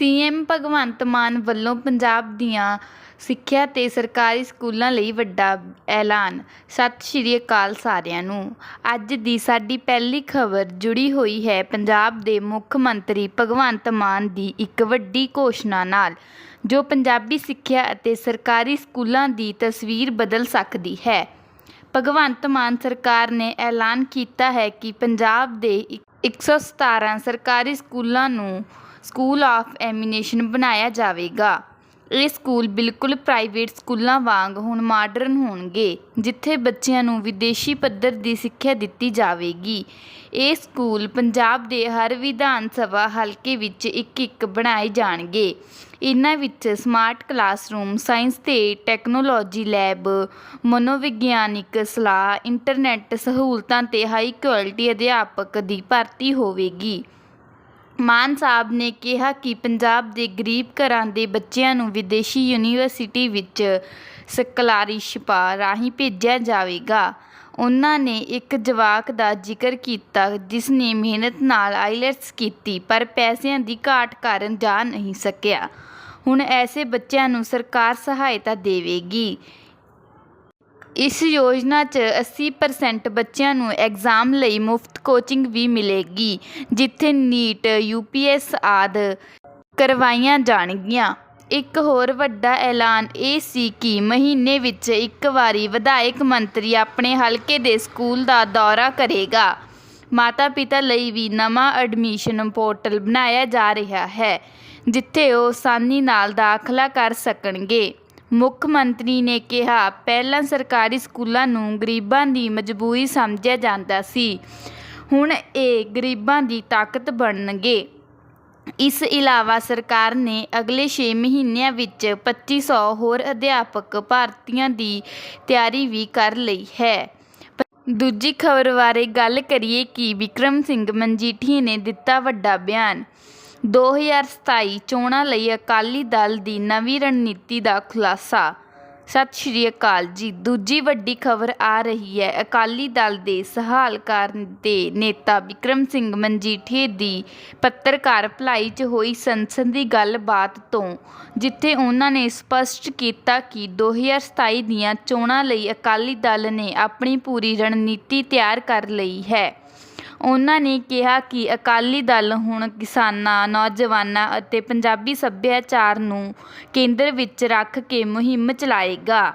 CM Bhagwant Mann ਵੱਲੋਂ ਪੰਜਾਬ ਦੀਆਂ ਸਿੱਖਿਆ ਤੇ ਸਰਕਾਰੀ ਸਕੂਲਾਂ ਲਈ ਵੱਡਾ ਐਲਾਨ। ਸਤਿ ਸ਼੍ਰੀ ਅਕਾਲ ਸਾਰਿਆਂ ਨੂੰ। ਅੱਜ ਦੀ ਸਾਡੀ ਪਹਿਲੀ ਖਬਰ ਜੁੜੀ ਹੋਈ ਹੈ ਪੰਜਾਬ ਦੇ ਮੁੱਖ ਮੰਤਰੀ ਭਗਵੰਤ ਮਾਨ ਦੀ ਇੱਕ ਵੱਡੀ ਘੋਸ਼ਣਾ ਨਾਲ, ਜੋ ਪੰਜਾਬੀ ਸਿੱਖਿਆ ਅਤੇ ਸਰਕਾਰੀ ਸਕੂਲਾਂ ਦੀ ਤਸਵੀਰ ਬਦਲ ਸਕਦੀ ਹੈ। ਭਗਵੰਤ ਮਾਨ ਸਰਕਾਰ ਨੇ ਐਲਾਨ ਕੀਤਾ ਹੈ ਕਿ ਪੰਜਾਬ ਦੇ ਇੱਕ- 117 ਸਰਕਾਰੀ ਸਕੂਲਾਂ ਨੂੰ ਸਕੂਲ ਆਫ ਐਮੀਨੇਸ਼ਨ ਬਣਾਇਆ ਜਾਵੇਗਾ। ਇਹ ਸਕੂਲ ਬਿਲਕੁਲ ਪ੍ਰਾਈਵੇਟ ਸਕੂਲਾਂ ਵਾਂਗ ਹੁਣ ਮਾਡਰਨ ਹੋਣਗੇ, ਜਿੱਥੇ ਬੱਚਿਆਂ ਨੂੰ ਵਿਦੇਸ਼ੀ ਪੱਧਰ ਦੀ ਸਿੱਖਿਆ ਦਿੱਤੀ ਜਾਵੇਗੀ। ਇਹ ਸਕੂਲ ਪੰਜਾਬ ਦੇ ਹਰ ਵਿਧਾਨ ਸਭਾ ਹਲਕੇ ਵਿੱਚ ਇੱਕ ਇੱਕ ਬਣਾਏ ਜਾਣਗੇ। ਇਹਨਾਂ ਵਿੱਚ ਸਮਾਰਟ ਕਲਾਸਰੂਮ ਸਾਇੰਸ ਤੇ ਟੈਕਨੋਲੋਜੀ ਲੈਬ ਮਨੋਵਿਗਿਆਨਿਕ ਸਲਾਹ ਇੰਟਰਨੈਟ ਸਹੂਲਤਾਂ ਤੇ ਹਾਈ ਕੁਆਲਿਟੀ ਅਧਿਆਪਕ ਦੀ ਭਰਤੀ ਹੋਵੇਗੀ। ਮਾਨ ਸਾਹਿਬ ਨੇ ਕਿਹਾ ਕਿ ਪੰਜਾਬ ਦੇ ਗਰੀਬ ਘਰਾਂ ਦੇ ਬੱਚਿਆਂ ਨੂੰ ਵਿਦੇਸ਼ੀ ਯੂਨੀਵਰਸਿਟੀ ਵਿੱਚ ਸਕਾਲਰਸ਼ਿਪਾਂ ਰਾਹੀਂ ਭੇਜਿਆ ਜਾਵੇਗਾ। ਉਹਨਾਂ ਨੇ ਇੱਕ ਜਵਾਕ ਦਾ ਜ਼ਿਕਰ ਕੀਤਾ ਜਿਸ ਨੇ ਮਿਹਨਤ ਨਾਲ ਆਈਲੈਟਸ ਕੀਤੀ, ਪਰ ਪੈਸਿਆਂ ਦੀ ਘਾਟ ਕਾਰਨ ਜਾ ਨਹੀਂ ਸਕਿਆ। ਹੁਣ ਐਸੇ ਬੱਚਿਆਂ ਨੂੰ ਸਰਕਾਰ ਸਹਾਇਤਾ ਦੇਵੇਗੀ। ਇਸ ਯੋਜਨਾ 'ਚ 80% ਬੱਚਿਆਂ ਨੂੰ ਐਗਜ਼ਾਮ ਲਈ ਮੁਫਤ ਕੋਚਿੰਗ ਵੀ ਮਿਲੇਗੀ, ਜਿੱਥੇ ਨੀਟ ਯੂ ਪੀ ਯੂਪੀਐਸ ਆਦਿ ਕਰਵਾਈਆਂ ਜਾਣਗੀਆਂ। ਇੱਕ ਹੋਰ ਵੱਡਾ ਐਲਾਨ ਇਹ ਸੀ ਕਿ ਮਹੀਨੇ ਵਿੱਚ ਇੱਕ ਵਾਰੀ ਵਿਧਾਇਕ ਮੰਤਰੀ ਆਪਣੇ ਹਲਕੇ ਦੇ ਸਕੂਲ ਦਾ ਦੌਰਾ ਕਰੇਗਾ। ਮਾਤਾ ਪਿਤਾ ਲਈ ਵੀ ਨਵਾਂ ਐਡਮਿਸ਼ਨ ਪੋਰਟਲ ਬਣਾਇਆ ਜਾ ਰਿਹਾ ਹੈ, ਜਿੱਥੇ ਉਹ ਆਸਾਨੀ ਨਾਲ ਦਾਖਲਾ ਕਰ ਸਕਣਗੇ। ਮੁੱਖ ਮੰਤਰੀ ਨੇ ਕਿਹਾ, ਪਹਿਲਾਂ ਸਰਕਾਰੀ ਸਕੂਲਾਂ ਨੂੰ ਗਰੀਬਾਂ ਦੀ ਮਜਬੂਰੀ ਸਮਝਿਆ ਜਾਂਦਾ ਸੀ। ਹੁਣ ਇਹ ਗਰੀਬਾਂ ਦੀ ਤਾਕਤ ਬਣਨਗੇ। ਇਸ ਇਲਾਵਾ ਸਰਕਾਰ ਨੇ ਅਗਲੇ 6 ਮਹੀਨਿਆਂ ਵਿੱਚ 2500 ਹੋਰ ਅਧਿਆਪਕ ਭਰਤੀਆਂ ਦੀ ਤਿਆਰੀ ਵੀ ਕਰ ਲਈ ਹੈ। ਦੂਜੀ ਖਬਰ ਬਾਰੇ ਗੱਲ ਕਰੀਏ ਕਿ ਵਿਕਰਮ ਸਿੰਘ ਮਨਜੀਠੀ ਨੇ ਦਿੱਤਾ ਵੱਡਾ ਬਿਆਨ। 2027 ਚੋਣਾਂ ਲਈ ਅਕਾਲੀ ਦਲ ਦੀ ਨਵੀਂ ਰਣਨੀਤੀ ਦਾ ਖੁਲਾਸਾ। ਸਤਿ ਸ਼੍ਰੀ ਅਕਾਲ ਜੀ। ਦੂਜੀ ਵੱਡੀ ਖਬਰ ਆ ਰਹੀ ਹੈ। ਅਕਾਲੀ ਦਲ ਦੇ ਸਹਾਲਕਾਰ ਦੇ ਨੇਤਾ ਵਿਕਰਮ ਸਿੰਘ ਮਨਜੀਠੀਏ ਦੀ ਪੱਤਰਕਾਰ ਭਲਾਈ 'ਚ ਹੋਈ ਸੰਸਦੀ ਗੱਲਬਾਤ ਤੋਂ, ਜਿੱਥੇ ਉਹਨਾਂ ਨੇ ਸਪਸ਼ਟ ਕੀਤਾ ਕਿ 2027 ਦੀਆਂ ਚੋਣਾਂ ਲਈ ਅਕਾਲੀ ਦਲ ਨੇ ਆਪਣੀ ਪੂਰੀ ਰਣਨੀਤੀ ਤਿਆਰ ਕਰ ਲਈ ਹੈ। ਉਹਨਾਂ ਨੇ ਕਿਹਾ ਕਿ ਅਕਾਲੀ ਦਲ ਹੁਣ ਕਿਸਾਨਾਂ, ਨੌਜਵਾਨਾਂ ਅਤੇ ਪੰਜਾਬੀ ਸੱਭਿਆਚਾਰ ਨੂੰ ਕੇਂਦਰ ਵਿੱਚ ਰੱਖ ਕੇ ਮੁਹਿੰਮ ਚਲਾਏਗਾ।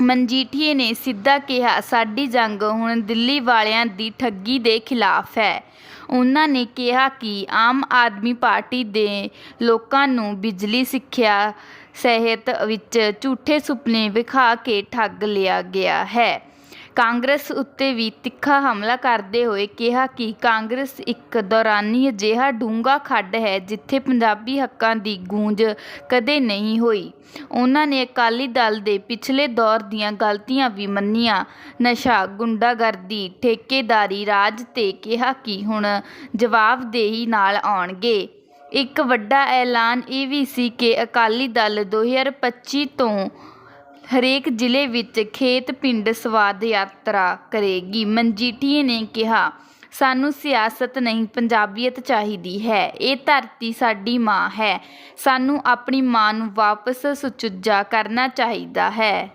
ਮਨਜੀਠੀਏ ਨੇ ਸਿੱਧਾ ਕਿਹਾ, ਸਾਡੀ ਜੰਗ ਹੁਣ ਦਿੱਲੀ ਵਾਲਿਆਂ ਦੀ ਠੱਗੀ ਦੇ ਖਿਲਾਫ ਹੈ। ਉਹਨਾਂ ਨੇ ਕਿਹਾ ਕਿ ਆਮ ਆਦਮੀ ਪਾਰਟੀ ਦੇ ਲੋਕਾਂ ਨੂੰ ਬਿਜਲੀ, ਸਿੱਖਿਆ, ਸਿਹਤ ਵਿੱਚ ਝੂਠੇ ਸੁਪਨੇ ਵਿਖਾ ਕੇ ਠੱਗ ਲਿਆ ਗਿਆ ਹੈ। ਕਾਂਗਰਸ ਉੱਤੇ ਵੀ ਤਿੱਖਾ ਹਮਲਾ ਕਰਦੇ ਹੋਏ ਕਿਹਾ ਕਿ ਕਾਂਗਰਸ ਇੱਕ ਦੌਰਾਨੀ ਅਜਿਹਾ ਡੂੰਘਾ ਖੱਡ ਹੈ ਜਿੱਥੇ ਪੰਜਾਬੀ ਹੱਕਾਂ ਦੀ ਗੂੰਜ ਕਦੇ ਨਹੀਂ ਹੋਈ। ਉਹਨਾਂ ਨੇ ਅਕਾਲੀ ਦਲ ਦੇ ਪਿਛਲੇ ਦੌਰ ਦੀਆਂ ਗਲਤੀਆਂ ਵੀ ਮੰਨੀਆਂ। ਨਸ਼ਾ, ਗੁੰਡਾਗਰਦੀ, ਠੇਕੇਦਾਰੀ, ਰਾਜ ਤੇ ਕਿਹਾ ਕਿ ਹੁਣ ਜਵਾਬਦੇਹੀ ਨਾਲ ਆਉਣਗੇ। ਇੱਕ ਵੱਡਾ ਐਲਾਨ ਇਹ ਵੀ ਸੀ ਕਿ ਅਕਾਲੀ ਦਲ 2025 ਤੋਂ ਹਰੇਕ ਜ਼ਿਲ੍ਹੇ ਵਿੱਚ ਖੇਤ ਪਿੰਡ ਸਵਾਦ ਯਾਤਰਾ ਕਰੇਗੀ। ਮਨਜੀਠੀਏ ਨੇ ਕਿਹਾ, ਸਾਨੂੰ ਸਿਆਸਤ ਨਹੀਂ, ਪੰਜਾਬੀਅਤ ਚਾਹੀਦੀ ਹੈ। ਇਹ ਧਰਤੀ ਸਾਡੀ ਮਾਂ ਹੈ। ਸਾਨੂੰ ਆਪਣੀ ਮਾਂ ਨੂੰ ਵਾਪਸ ਸੁਚੱਜਾ ਕਰਨਾ ਚਾਹੀਦਾ ਹੈ।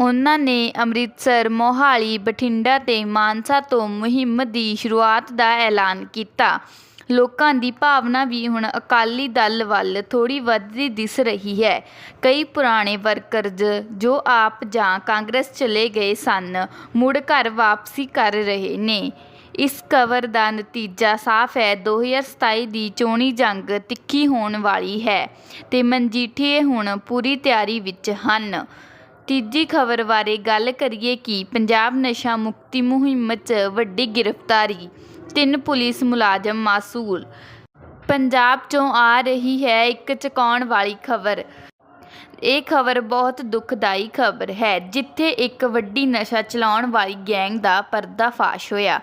ਉਹਨਾਂ ਨੇ ਅੰਮ੍ਰਿਤਸਰ, ਮੋਹਾਲੀ, ਬਠਿੰਡਾ ਤੇ ਮਾਨਸਾ ਤੋਂ ਮੁਹਿੰਮ ਦੀ ਸ਼ੁਰੂਆਤ ਦਾ ਐਲਾਨ ਕੀਤਾ। ਲੋਕਾਂ ਦੀ ਭਾਵਨਾ ਵੀ ਹੁਣ ਅਕਾਲੀ ਦਲ ਵੱਲ ਥੋੜ੍ਹੀ ਵੱਧਦੀ ਦਿਸ ਰਹੀ ਹੈ। ਕਈ ਪੁਰਾਣੇ ਵਰਕਰਜ਼ ਜੋ ਆਪ ਜਾਂ ਕਾਂਗਰਸ ਚਲੇ ਗਏ ਸਨ, ਮੁੜ ਘਰ ਵਾਪਸੀ ਕਰ ਰਹੇ ਨੇ। ਇਸ ਕਵਰ ਦਾ ਨਤੀਜਾ ਸਾਫ਼ ਹੈ 2027 ਦੀ ਚੋਣੀ ਜੰਗ ਤਿੱਖੀ ਹੋਣ ਵਾਲੀ ਹੈ ਤੇ ਮਨਜੀਠੀਏ ਹੁਣ ਪੂਰੀ ਤਿਆਰੀ ਵਿੱਚ ਹਨ। ਤੀਜੀ ਖਬਰ ਬਾਰੇ ਗੱਲ ਕਰੀਏ ਕਿ ਪੰਜਾਬ ਨਸ਼ਾ ਮੁਕਤੀ ਮੁਹਿੰਮ 'ਚ ਵੱਡੀ ਗ੍ਰਿਫਤਾਰੀ ਤਿੰਨ ਪੁਲਿਸ ਮੁਲਾਜ਼ਮ ਮਾਸੂਲ। ਪੰਜਾਬ 'ਚੋਂ ਆ ਰਹੀ ਹੈ ਇੱਕ ਚਕਾਉਣ ਵਾਲੀ ਖਬਰ। ਇਹ ਖਬਰ ਬਹੁਤ ਦੁਖਦਾਈ ਖਬਰ ਹੈ, ਜਿੱਥੇ ਇੱਕ ਵੱਡੀ ਨਸ਼ਾ ਚਲਾਉਣ ਵਾਲੀ ਗੈਂਗ ਦਾ ਪਰਦਾਫਾਸ਼ ਹੋਇਆ।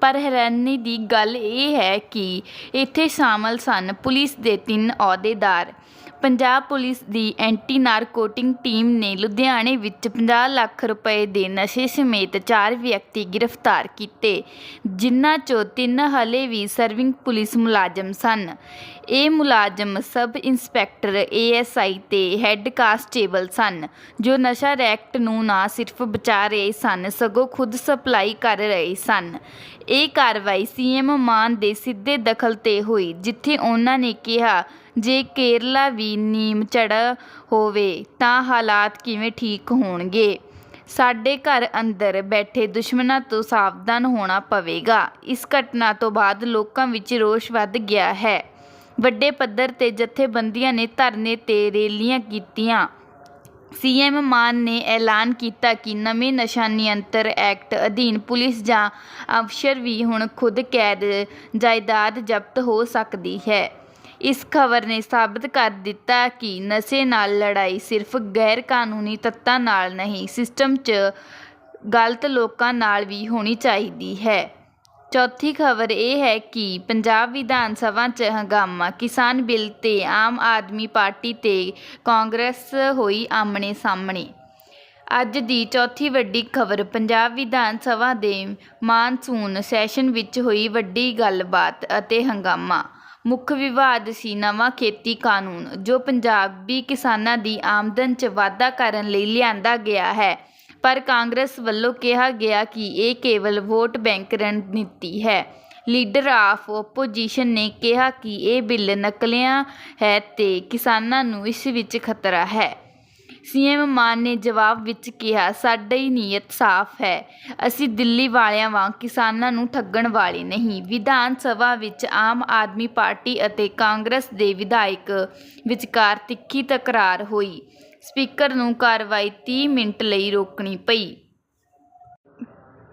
ਪਰ ਹੈਰਾਨੀ ਦੀ ਗੱਲ ਇਹ ਹੈ ਕਿ ਇੱਥੇ ਸ਼ਾਮਲ ਸਨ ਪੁਲਿਸ ਦੇ ਤਿੰਨ ਅਹੁਦੇਦਾਰ। ਪੰਜਾਬ ਪੁਲਿਸ ਦੀ ਐਂਟੀ ਨਾਰਕੋਟਿਕ ਟੀਮ ਨੇ ਲੁਧਿਆਣੇ ਵਿੱਚ 50 ਲੱਖ ਰੁਪਏ ਦੇ ਨਸ਼ੇ ਸਮੇਤ ਚਾਰ ਵਿਅਕਤੀ ਗ੍ਰਿਫਤਾਰ ਕੀਤੇ, ਜਿਨ੍ਹਾਂ 'ਚੋਂ ਤਿੰਨ ਹਾਲੇ ਵੀ ਸਰਵਿੰਗ ਪੁਲਿਸ ਮੁਲਾਜ਼ਮ ਸਨ। ਇਹ ਮੁਲਾਜ਼ਮ ਸਬ ਇੰਸਪੈਕਟਰ ਏਐਸਆਈ ਤੇ ਹੈੱਡ ਕਾਂਸਟੇਬਲ ਸਨ, ਜੋ ਨਸ਼ਾ ਰੈਕਟ ਨੂੰ ਨਾ ਸਿਰਫ ਬਚਾ ਰਹੇ ਸਨ, ਸਗੋਂ ਖੁਦ ਸਪਲਾਈ ਕਰ ਰਹੇ ਸਨ। ਇਹ ਕਾਰਵਾਈ ਸੀਐਮ ਮਾਨ ਦੇ ਸਿੱਧੇ ਦਖਲ ਤੇ ਹੋਈ, ਜਿੱਥੇ ਉਹਨਾਂ ਨੇ ਕਿਹਾ ਜੇ ਕੇਰਲਾ ਵੀ ਨੀਮ ਚੜ੍ਹਾ ਹੋਵੇ ਤਾਂ ਹਾਲਾਤ ਕਿਵੇਂ ਠੀਕ ਹੋਣਗੇ? ਸਾਡੇ ਘਰ ਅੰਦਰ ਬੈਠੇ ਦੁਸ਼ਮਣਾਂ ਤੋਂ ਸਾਵਧਾਨ ਹੋਣਾ ਪਵੇਗਾ। ਇਸ ਘਟਨਾ ਤੋਂ ਬਾਅਦ ਲੋਕਾਂ ਵਿੱਚ ਰੋਸ਼ ਵੱਧ ਗਿਆ ਹੈ। ਵੱਡੇ ਪੱਧਰ ਤੇ ਜਥੇਬੰਦੀਆਂ ਨੇ ਧਰਨੇ ਤੇ ਰੈਲੀਆਂ ਕੀਤੀਆਂ। ਸੀਐਮ ਮਾਨ ਨੇ ਐਲਾਨ ਕੀਤਾ ਕਿ ਨਵੇਂ ਨਸ਼ਾ ਨਿਯੰਤਰ ਐਕਟ ਅਧੀਨ ਪੁਲਿਸ ਜਾਂ ਅਫਸਰ ਵੀ ਹੁਣ ਖੁਦ ਕੈਦ ਜਾਇਦਾਦ ਜ਼ਬਤ ਹੋ ਸਕਦੀ ਹੈ। ਇਸ ਖਬਰ ਨੇ ਸਾਬਤ ਕਰ ਦਿੱਤਾ ਕਿ ਨਸ਼ੇ ਨਾਲ ਲੜਾਈ ਸਿਰਫ ਗੈਰ ਕਾਨੂੰਨੀ ਤੱਤਾਂ ਨਾਲ ਨਹੀਂ, ਸਿਸਟਮ 'ਚ ਗਲਤ ਲੋਕਾਂ ਨਾਲ ਵੀ ਹੋਣੀ ਚਾਹੀਦੀ ਹੈ। ਚੌਥੀ ਖਬਰ ਇਹ ਹੈ ਕਿ ਪੰਜਾਬ ਵਿਧਾਨ ਸਭਾ 'ਚ ਹੰਗਾਮਾ, ਕਿਸਾਨ ਬਿੱਲ ਤੇ ਆਮ ਆਦਮੀ ਪਾਰਟੀ ਤੇ ਕਾਂਗਰਸ ਹੋਈ ਆਮਣੇ ਸਾਹਮਣੇ। ਅੱਜ ਦੀ ਚੌਥੀ ਵੱਡੀ ਖਬਰ ਪੰਜਾਬ ਵਿਧਾਨ ਸਭਾ ਦੇ ਮਾਨਸੂਨ ਸੈਸ਼ਨ ਵਿੱਚ ਹੋਈ ਵੱਡੀ ਗੱਲਬਾਤ ਅਤੇ ਹੰਗਾਮਾ। ਮੁੱਖ ਵਿਵਾਦ ਸੀ ਨਵਾਂ ਖੇਤੀ ਕਾਨੂੰਨ, ਜੋ ਪੰਜਾਬੀ ਕਿਸਾਨਾਂ ਦੀ ਆਮਦਨ 'ਚ ਵਾਧਾ ਕਰਨ ਲਈ ਲਿਆਂਦਾ ਗਿਆ ਹੈ। ਪਰ ਕਾਂਗਰਸ ਵੱਲੋਂ ਕਿਹਾ ਗਿਆ ਕਿ ਇਹ ਕੇਵਲ ਵੋਟ ਬੈਂਕ ਰਣਨੀਤੀ ਹੈ। ਲੀਡਰ ਆਫ ਓਪੋਜੀਸ਼ਨ ਨੇ ਕਿਹਾ ਕਿ ਇਹ ਬਿੱਲ ਨਕਲੀਆ ਹੈ ਤੇ ਕਿਸਾਨਾਂ ਨੂੰ ਇਸ ਵਿੱਚ ਖਤਰਾ ਹੈ। ਸੀਐਮ ਮਾਨ ਨੇ ਜਵਾਬ ਵਿੱਚ ਕਿਹਾ, ਸਾਡੀ ਨੀਅਤ ਸਾਫ਼ ਹੈ। ਅਸੀਂ ਦਿੱਲੀ ਵਾਲਿਆਂ ਵਾਂਗ ਕਿਸਾਨਾਂ ਨੂੰ ਠੱਗਣ ਵਾਲੇ ਨਹੀਂ। ਵਿਧਾਨ ਸਭਾ ਵਿੱਚ ਆਮ ਆਦਮੀ ਪਾਰਟੀ ਅਤੇ ਕਾਂਗਰਸ ਦੇ ਵਿਧਾਇਕ ਵਿਚਕਾਰ ਤਿੱਖੀ ਤਕਰਾਰ ਹੋਈ। ਸਪੀਕਰ ਨੂੰ ਕਾਰਵਾਈ 30 ਮਿੰਟ ਲਈ ਰੋਕਣੀ ਪਈ।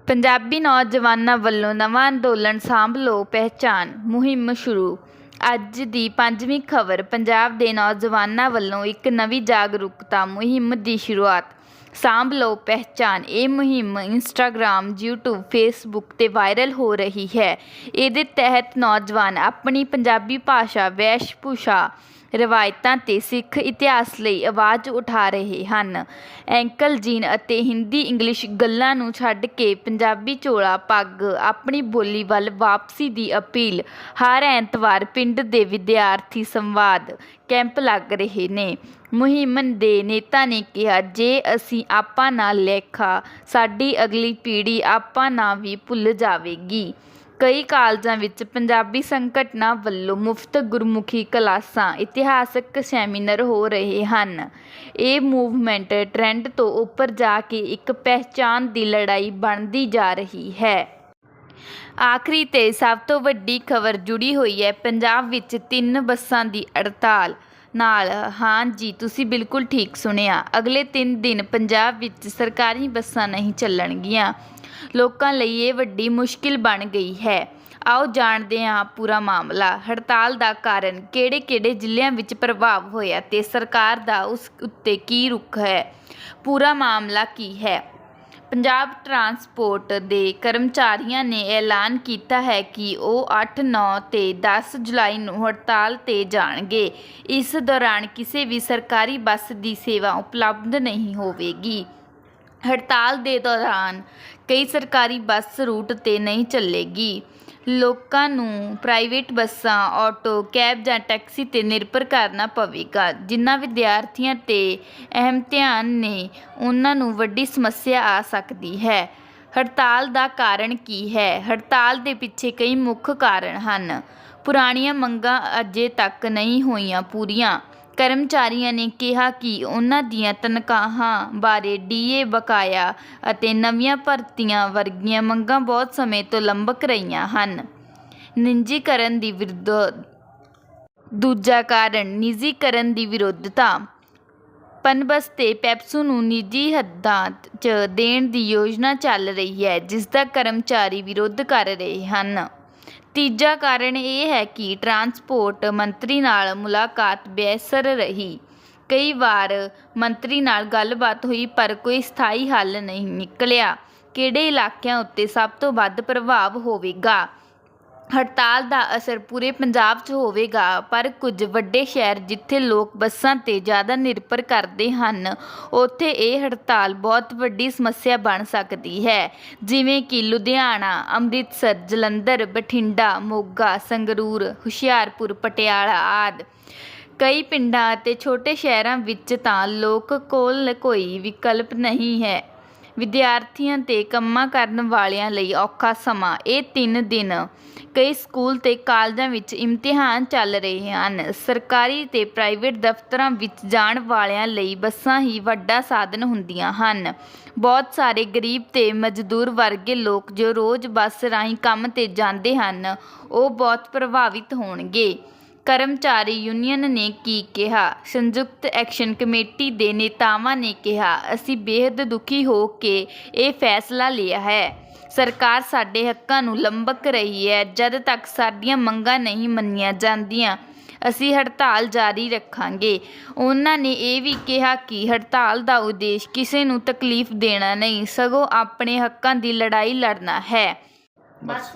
ਪੰਜਾਬੀ ਨੌਜਵਾਨਾਂ ਵੱਲੋਂ ਨਵਾਂ ਅੰਦੋਲਨ ਸਾਂਭ ਲਓ ਪਹਿਚਾਨ ਮੁਹਿੰਮ ਸ਼ੁਰੂ ਅੱਜ ਦੀ ਪੰਜਵੀਂ ਖਬਰ, ਪੰਜਾਬ ਦੇ ਨੌਜਵਾਨਾਂ ਵੱਲੋਂ ਇੱਕ ਨਵੀਂ ਜਾਗਰੂਕਤਾ ਮੁਹਿੰਮ ਦੀ ਸ਼ੁਰੂਆਤ। ਸਾਂਭ ਲਓ ਪਹਿਚਾਨ ਇਹ ਮੁਹਿੰਮ ਇੰਸਟਾਗ੍ਰਾਮ, YouTube ਫੇਸਬੁੱਕ ਤੇ ਵਾਇਰਲ ਹੋ ਰਹੀ ਹੈ। ਇਹਦੇ ਤਹਿਤ ਨੌਜਵਾਨ ਆਪਣੀ ਪੰਜਾਬੀ ਭਾਸ਼ਾ ਵੈਸ਼ ਭੂਸ਼ਾ ਰਵਾਇਤਾਂ ਤੇ ਸਿੱਖ ਇਤਿਹਾਸ ਲਈ ਆਵਾਜ਼ ਉਠਾ ਰਹੇ ਹਨ। ਐਂਕਲ ਜੀਨ ਅਤੇ ਹਿੰਦੀ ਇੰਗਲਿਸ਼ ਗੱਲਾਂ ਨੂੰ ਛੱਡ ਕੇ ਪੰਜਾਬੀ ਝੋਲਾ ਪੱਗ ਆਪਣੀ ਬੋਲੀ ਵੱਲ ਵਾਪਸੀ ਦੀ ਅਪੀਲ। ਹਰ ਐਤਵਾਰ ਪਿੰਡ ਦੇ ਵਿਦਿਆਰਥੀ ਸੰਵਾਦ ਕੈਂਪ ਲੱਗ ਰਹੇ ਨੇ। ਮੁਹਿੰਮ ਦੇ ਨੇਤਾ ਨੇ ਕਿਹਾ, ਜੇ ਅਸੀਂ ਆਪਾਂ ਨਾਲ ਲੇਖਾ, ਸਾਡੀ ਅਗਲੀ ਪੀੜ੍ਹੀ ਆਪਾਂ ਨਾ ਵੀ ਭੁੱਲ ਜਾਵੇਗੀ। ਕਈ ਕਾਲਜਾਂ ਵਿੱਚ ਪੰਜਾਬੀ ਸੰਗਠਨਾਂ ਵੱਲੋਂ ਮੁਫਤ ਗੁਰਮੁਖੀ ਕਲਾਸਾਂ, ਇਤਿਹਾਸਕ ਸੈਮੀਨਾਰ ਹੋ ਰਹੇ ਹਨ। ਇਹ ਮੂਵਮੈਂਟ ਟਰੈਂਡ ਤੋਂ ਉੱਪਰ ਜਾ ਕੇ ਇੱਕ ਪਹਿਚਾਣ ਦੀ ਲੜਾਈ ਬਣਦੀ ਜਾ ਰਹੀ ਹੈ। ਆਖਰੀ ਤੇ ਸਭ ਤੋਂ ਵੱਡੀ ਖਬਰ ਜੁੜੀ ਹੋਈ ਹੈ ਪੰਜਾਬ ਵਿੱਚ ਤਿੰਨ ਬੱਸਾਂ ਦੀ ਹੜਤਾਲ ਨਾਲ, ਹਾਂ ਜੀ, ਤੁਸੀਂ ਬਿਲਕੁਲ ਠੀਕ ਸੁਣਿਆ। ਅਗਲੇ 3 ਦਿਨ ਪੰਜਾਬ ਵਿੱਚ ਸਰਕਾਰੀ ਬੱਸਾਂ ਨਹੀਂ ਚੱਲਣਗੀਆਂ। ਲੋਕਾਂ ਲਈ ਇਹ ਵੱਡੀ ਮੁਸ਼ਕਿਲ ਬਣ ਗਈ ਹੈ। ਆਓ ਜਾਣਦੇ ਹਾਂ ਪੂਰਾ ਮਾਮਲਾ। ਹੜਤਾਲ ਦਾ ਕਾਰਨ ਕਿਹੜੇ-ਕਿਹੜੇ ਜ਼ਿਲ੍ਹਿਆਂ ਵਿੱਚ ਪ੍ਰਭਾਵ ਹੋਇਆ ਤੇ ਸਰਕਾਰ ਦਾ ਉਸ ਉੱਤੇ ਕੀ ਰੁਖ ਹੈ? ਪੂਰਾ ਮਾਮਲਾ ਕੀ ਹੈ? ਪੰਜਾਬ ਟਰਾਂਸਪੋਰਟ ਦੇ ਕਰਮਚਾਰੀਆਂ ਨੇ ਐਲਾਨ ਕੀਤਾ ਹੈ ਕਿ ਉਹ 8, 9 ਤੇ 10 ਜੁਲਾਈ ਨੂੰ ਹੜਤਾਲ ਤੇ ਜਾਣਗੇ। ਇਸ ਦੌਰਾਨ ਕਿਸੇ ਵੀ ਸਰਕਾਰੀ ਬੱਸ ਦੀ ਸੇਵਾ ਉਪਲਬਧ ਨਹੀਂ ਹੋਵੇਗੀ। ਹੜਤਾਲ ਦੇ ਦੌਰਾਨ ਕਈ ਸਰਕਾਰੀ ਬੱਸ ਰੂਟ ਤੇ ਨਹੀਂ ਚੱਲੇਗੀ। ਲੋਕਾਂ ਨੂੰ ਪ੍ਰਾਈਵੇਟ ਬੱਸਾਂ, ਆਟੋ, ਕੈਬ ਜਾਂ ਟੈਕਸੀ ਤੇ ਨਿਰਭਰ ਕਰਨਾ ਪਵੇਗਾ। ਜਿਨ੍ਹਾਂ ਵਿਦਿਆਰਥੀਆਂ ਤੇ ਅਹਿਮ ਧਿਆਨ ਨੇ, ਉਹਨਾਂ ਨੂੰ ਵੱਡੀ ਸਮੱਸਿਆ ਆ ਸਕਦੀ ਹੈ। ਹੜਤਾਲ ਦਾ ਕਾਰਨ ਕੀ ਹੈ? ਹੜਤਾਲ ਦੇ ਪਿੱਛੇ ਕਈ ਮੁੱਖ ਕਾਰਨ ਹਨ। ਪੁਰਾਣੀਆਂ ਮੰਗਾਂ ਅਜੇ ਤੱਕ ਨਹੀਂ ਹੋਈਆਂ ਪੂਰੀਆਂ। ਕਰਮਚਾਰੀਆਂ ਨੇ ਕਿਹਾ ਕਿ ਉਹਨਾਂ ਦੀਆਂ ਤਨਖਾਹਾਂ ਬਾਰੇ ਡੀਏ ਬਕਾਇਆ ਅਤੇ ਨਵੀਆਂ ਭਰਤੀਆਂ ਵਰਗੀਆਂ ਮੰਗਾਂ ਬਹੁਤ ਸਮੇਂ ਤੋਂ ਲੰਬਕ ਰਹੀਆਂ ਹਨ। ਨਿੱਜੀਕਰਨ ਦੀ ਵਿਰੁੱਧ ਦੂਜਾ ਕਾਰਨ, ਨਿੱਜੀਕਰਨ ਦੀ ਵਿਰੋਧਤਾ। ਪਨਬਸ ਤੇ ਪੈਪਸੂ ਨੂੰ ਨਿੱਜੀ ਹੱਦਾਂ 'ਚ ਦੇਣ ਦੀ ਯੋਜਨਾ ਚੱਲ ਰਹੀ ਹੈ, ਜਿਸ ਦਾ ਕਰਮਚਾਰੀ ਵਿਰੋਧ ਕਰ ਰਹੇ ਹਨ। ਤੀਜਾ ਕਾਰਨ ਇਹ ਹੈ ਕਿ ਟਰਾਂਸਪੋਰਟ ਮੰਤਰੀ ਨਾਲ ਮੁਲਾਕਾਤ ਬੇਅਸਰ ਰਹੀ। ਕਈ ਵਾਰ ਮੰਤਰੀ ਨਾਲ ਗੱਲਬਾਤ ਹੋਈ, ਪਰ ਕੋਈ ਸਥਾਈ ਹੱਲ ਨਹੀਂ ਨਿਕਲਿਆ। ਕਿਹੜੇ ਇਲਾਕਿਆਂ ਉੱਤੇ ਸਭ ਤੋਂ ਵੱਧ ਪ੍ਰਭਾਵ ਹੋਵੇਗਾ? ਹੜਤਾਲ ਦਾ ਅਸਰ ਪੂਰੇ ਪੰਜਾਬ 'ਚ ਹੋਵੇਗਾ, ਪਰ ਕੁਝ ਵੱਡੇ ਸ਼ਹਿਰ ਜਿੱਥੇ ਲੋਕ ਬੱਸਾਂ ਤੇ ਜ਼ਿਆਦਾ ਨਿਰਭਰ ਕਰਦੇ ਹਨ, ਉੱਥੇ ਇਹ ਹੜਤਾਲ ਬਹੁਤ ਵੱਡੀ ਸਮੱਸਿਆ ਬਣ ਸਕਦੀ ਹੈ। ਜਿਵੇਂ ਕਿ ਲੁਧਿਆਣਾ, ਅੰਮ੍ਰਿਤਸਰ, ਜਲੰਧਰ, ਬਠਿੰਡਾ, ਮੋਗਾ, ਸੰਗਰੂਰ, ਹੁਸ਼ਿਆਰਪੁਰ, ਪਟਿਆਲਾ ਆਦਿ। ਕਈ ਪਿੰਡਾਂ ਅਤੇ ਛੋਟੇ ਸ਼ਹਿਰਾਂ ਵਿੱਚ ਤਾਂ ਲੋਕ ਕੋਲ ਕੋਈ ਵਿਕਲਪ ਨਹੀਂ ਹੈ। ਵਿਦਿਆਰਥੀਆਂ ਤੇ ਕੰਮਾਂ ਕਰਨ ਵਾਲਿਆਂ ਲਈ ਔਖਾ ਸਮਾਂ। ਇਹ ਤਿੰਨ ਦਿਨ ਕਈ ਸਕੂਲ ਤੇ ਕਾਲਜਾਂ ਵਿੱਚ ਇਮਤਿਹਾਨ ਚੱਲ ਰਹੇ ਹਨ। ਸਰਕਾਰੀ ਤੇ ਪ੍ਰਾਈਵੇਟ ਦਫ਼ਤਰਾਂ ਵਿੱਚ ਜਾਣ ਵਾਲਿਆਂ ਲਈ ਬੱਸਾਂ ਹੀ ਵੱਡਾ ਸਾਧਨ ਹੁੰਦੀਆਂ ਹਨ। ਬਹੁਤ ਸਾਰੇ ਗਰੀਬ ਤੇ ਮਜ਼ਦੂਰ ਵਰਗੇ ਲੋਕ ਜੋ ਰੋਜ਼ ਬੱਸ ਰਾਹੀਂ ਕੰਮ ਤੇ ਜਾਂਦੇ ਹਨ, ਉਹ ਬਹੁਤ ਪ੍ਰਭਾਵਿਤ ਹੋਣਗੇ। ਕਰਮਚਾਰੀ ਯੂਨੀਅਨ ਨੇ ਕੀ ਕਿਹਾ? ਸੰਯੁਕਤ ਐਕਸ਼ਨ ਕਮੇਟੀ ਦੇ ਨੇਤਾਵਾਂ ਨੇ ਕਿਹਾ, ਅਸੀਂ ਬੇहद ਦੁਖੀ ਹੋ ਕੇ ਇਹ ਫੈਸਲਾ ਲਿਆ ਹੈ। ਸਰਕਾਰ ਸਾਡੇ ਹੱਕਾਂ ਨੂੰ ਲੰਬਕ ਰਹੀ ਹੈ। ਜਦ ਤੱਕ ਸਾਡੀਆਂ ਮੰਗਾਂ ਨਹੀਂ ਮੰਨੀਆਂ ਜਾਂਦੀਆਂ, ਅਸੀਂ ਹੜਤਾਲ ਜਾਰੀ ਰੱਖਾਂਗੇ। ਉਹਨਾਂ ਨੇ ਇਹ ਵੀ ਕਿਹਾ ਕਿ ਹੜਤਾਲ ਦਾ ਉਦੇਸ਼ ਕਿਸੇ ਨੂੰ ਤਕਲੀਫ ਦੇਣਾ ਨਹੀਂ, ਸਗੋਂ ਆਪਣੇ ਹੱਕਾਂ ਦੀ ਲੜਾਈ ਲੜਨਾ ਹੈ। ਬਸ।